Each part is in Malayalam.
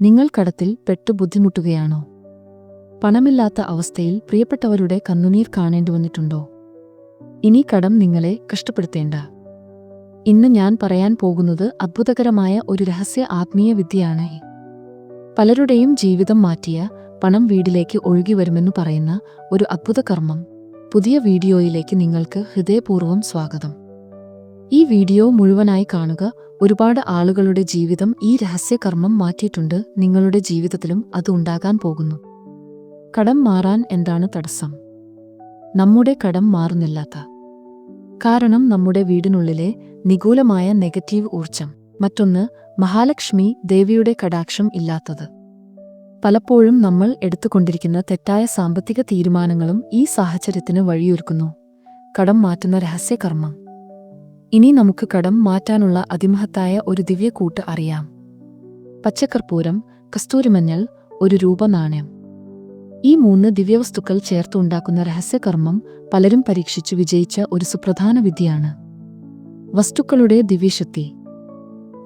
നിങ്ങൾ കടത്തിൽ പെട്ടു ബുദ്ധിമുട്ടുകയാണോ? പണമില്ലാത്ത അവസ്ഥയിൽ പ്രിയപ്പെട്ടവരുടെ കണ്ണുനീർ കാണേണ്ടി വന്നിട്ടുണ്ടോ? ഇനി കടം നിങ്ങളെ കഷ്ടപ്പെടുത്തേണ്ട. ഇന്ന് ഞാൻ പറയാൻ പോകുന്നത് അത്ഭുതകരമായ ഒരു രഹസ്യ ആത്മീയ വിദ്യയാണ്. പലരുടെയും ജീവിതം മാറ്റിയ പണം വീടിലേക്ക് ഒഴുകി വരുമെന്നു പറയുന്ന ഒരു അത്ഭുത കർമ്മം. പുതിയ വീഡിയോയിലേക്ക് നിങ്ങൾക്ക് ഹൃദയപൂർവം സ്വാഗതം. ഈ വീഡിയോ മുഴുവനായി കാണുക ഒരുപാട് ആളുകളുടെ ജീവിതം ഈ രഹസ്യകർമ്മം മാറ്റിയിട്ടുണ്ട്. നിങ്ങളുടെ ജീവിതത്തിലും അത് ഉണ്ടാകാൻ പോകുന്നു. കടം മാറാൻ എന്താണ് തടസ്സം? നമ്മുടെ കടം മാറുന്നില്ലാത്ത. കാരണം നമ്മുടെ വീടിനുള്ളിലെ നിഗൂലമായ നെഗറ്റീവ് ഊർജം മറ്റൊന്ന് മഹാലക്ഷ്മി ദേവിയുടെ കടാക്ഷം ഇല്ലാത്തത്. പലപ്പോഴും നമ്മൾ എടുത്തുകൊണ്ടിരിക്കുന്ന തെറ്റായ സാമ്പത്തിക തീരുമാനങ്ങളും ഈ സാഹചര്യത്തിന് വഴിയൊരുക്കുന്നു. കടം മാറ്റുന്ന രഹസ്യകർമ്മം. ഇനി നമുക്ക് കടം മാറ്റാനുള്ള അതിമഹത്തായ ഒരു ദിവ്യക്കൂട്ട് അറിയാം. പച്ചക്കർപ്പൂരം കസ്തൂരിമഞ്ഞൾ ഒരു രൂപ നാണയം ഈ മൂന്ന് ദിവ്യവസ്തുക്കൾ ചേർത്തുണ്ടാക്കുന്ന രഹസ്യകർമ്മം പലരും പരീക്ഷിച്ചു വിജയിച്ച ഒരു സുപ്രധാന വിദ്യയാണ് വസ്തുക്കളുടെ ദിവ്യശക്തി.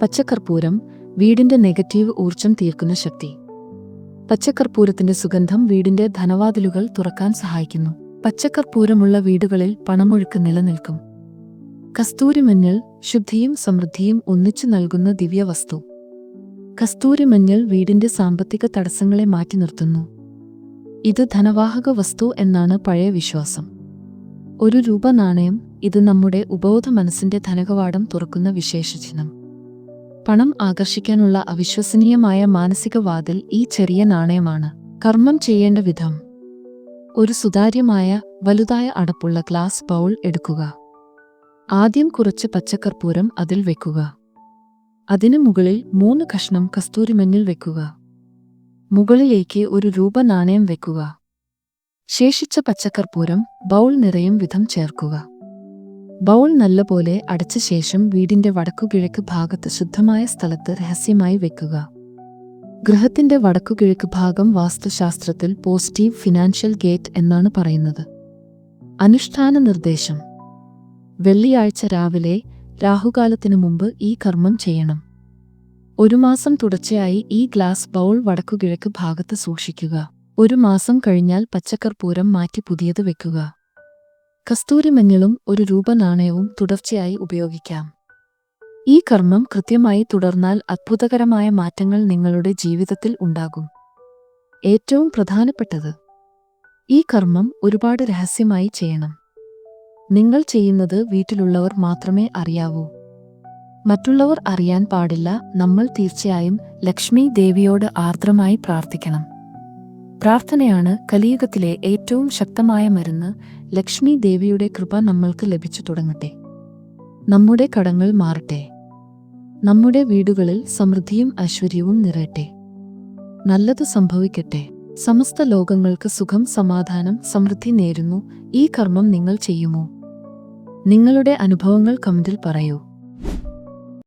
പച്ചക്കർപ്പൂരം വീടിന്റെ നെഗറ്റീവ് ഊർജം തീർക്കുന്ന ശക്തി. പച്ചക്കർപ്പൂരത്തിന്റെ സുഗന്ധം വീടിന്റെ ധനവാതിലുകൾ തുറക്കാൻ സഹായിക്കുന്നു. പച്ചക്കർപ്പൂരമുള്ള വീടുകളിൽ പണമൊഴുക്ക് നിലനിൽക്കും. കസ്തൂരിമഞ്ഞൾ ശുദ്ധിയും സമൃദ്ധിയും ഒന്നിച്ചു നൽകുന്ന ദിവ്യവസ്തു. കസ്തൂരിമഞ്ഞൾ വീടിന്റെ സാമ്പത്തിക തടസ്സങ്ങളെ മാറ്റി നിർത്തുന്നു. ഇത് ധനവാഹക വസ്തു എന്നാണ് പഴയ വിശ്വാസം. ഒരു രൂപ നാണയം ഇത് നമ്മുടെ ഉപബോധ മനസ്സിന്റെ ധനകവാടം തുറക്കുന്ന വിശേഷചിഹ്നം പണം ആകർഷിക്കാനുള്ള അവിശ്വസനീയമായ മാനസിക വാതിൽ ഈ ചെറിയ നാണയമാണ്. കർമ്മം ചെയ്യേണ്ട വിധം. ഒരു സുതാര്യമായ വലുതായ അടപ്പുള്ള ഗ്ലാസ് ബൗൾ എടുക്കുക. ആദ്യം കുറച്ച് പച്ചക്കർപ്പൂരം അതിൽ വെക്കുക. അതിനു മുകളിൽ മൂന്ന് കഷ്ണം കസ്തൂരിമഞ്ഞിൽ വെക്കുക. മുകളിലേക്ക് ഒരു രൂപ നാണയം വെക്കുക. ശേഷിച്ച പച്ചക്കർപ്പൂരം ബൗൾ നിറയും വിധം ചേർക്കുക. ബൗൾ നല്ലപോലെ അടച്ച ശേഷം വീടിന്റെ വടക്കുകിഴക്ക് ഭാഗത്ത് ശുദ്ധമായ സ്ഥലത്ത് രഹസ്യമായി വെക്കുക. ഗൃഹത്തിന്റെ വടക്കുകിഴക്ക് ഭാഗം വാസ്തുശാസ്ത്രത്തിൽ പോസിറ്റീവ് ഫിനാൻഷ്യൽ ഗേറ്റ് എന്നാണ് പറയുന്നത്. അനുഷ്ഠാന നിർദ്ദേശം. വെള്ളിയാഴ്ച രാവിലെ രാഹുകാലത്തിനു മുമ്പ് ഈ കർമ്മം ചെയ്യണം. ഒരു മാസം തുടർച്ചയായി ഈ ഗ്ലാസ് ബൗൾ വടക്കുകിഴക്ക് ഭാഗത്ത് സൂക്ഷിക്കുക. ഒരു മാസം കഴിഞ്ഞാൽ പച്ചക്കർപ്പൂരം മാറ്റി പുതിയത് വെക്കുക. കസ്തൂരിമഞ്ഞളും ഒരു രൂപ നാണയവും തുടർച്ചയായി ഉപയോഗിക്കാം. ഈ കർമ്മം കൃത്യമായി തുടർന്നാൽ അത്ഭുതകരമായ മാറ്റങ്ങൾ നിങ്ങളുടെ ജീവിതത്തിൽ ഉണ്ടാകും. ഏറ്റവും പ്രധാനപ്പെട്ടത്. ഈ കർമ്മം ഒരുപാട് രഹസ്യമായി ചെയ്യണം. നിങ്ങൾ ചെയ്യുന്നത് വീട്ടിലുള്ളവർ മാത്രമേ അറിയാവൂ. മറ്റുള്ളവർ അറിയാൻ പാടില്ല നമ്മൾ തീർച്ചയായും ലക്ഷ്മി ദേവിയോട് ആർദ്രമായി പ്രാർത്ഥിക്കണം. പ്രാർത്ഥനയാണ് കലിയുഗത്തിലെ ഏറ്റവും ശക്തമായ മരുന്ന് ലക്ഷ്മി ദേവിയുടെ കൃപ നമ്മൾക്ക് ലഭിച്ചു തുടങ്ങട്ടെ. നമ്മുടെ കടങ്ങൾ മാറട്ടെ. നമ്മുടെ വീടുകളിൽ സമൃദ്ധിയും ഐശ്വര്യവും നിറയട്ടെ. നല്ലത് സംഭവിക്കട്ടെ. സമസ്ത ലോകങ്ങൾക്ക് സുഖം സമാധാനം സമൃദ്ധി നേരുന്നു. ഈ കർമ്മം നിങ്ങൾ ചെയ്യുമോ? നിങ്ങളുടെ അനുഭവങ്ങൾ കമന്റിൽ പറയൂ.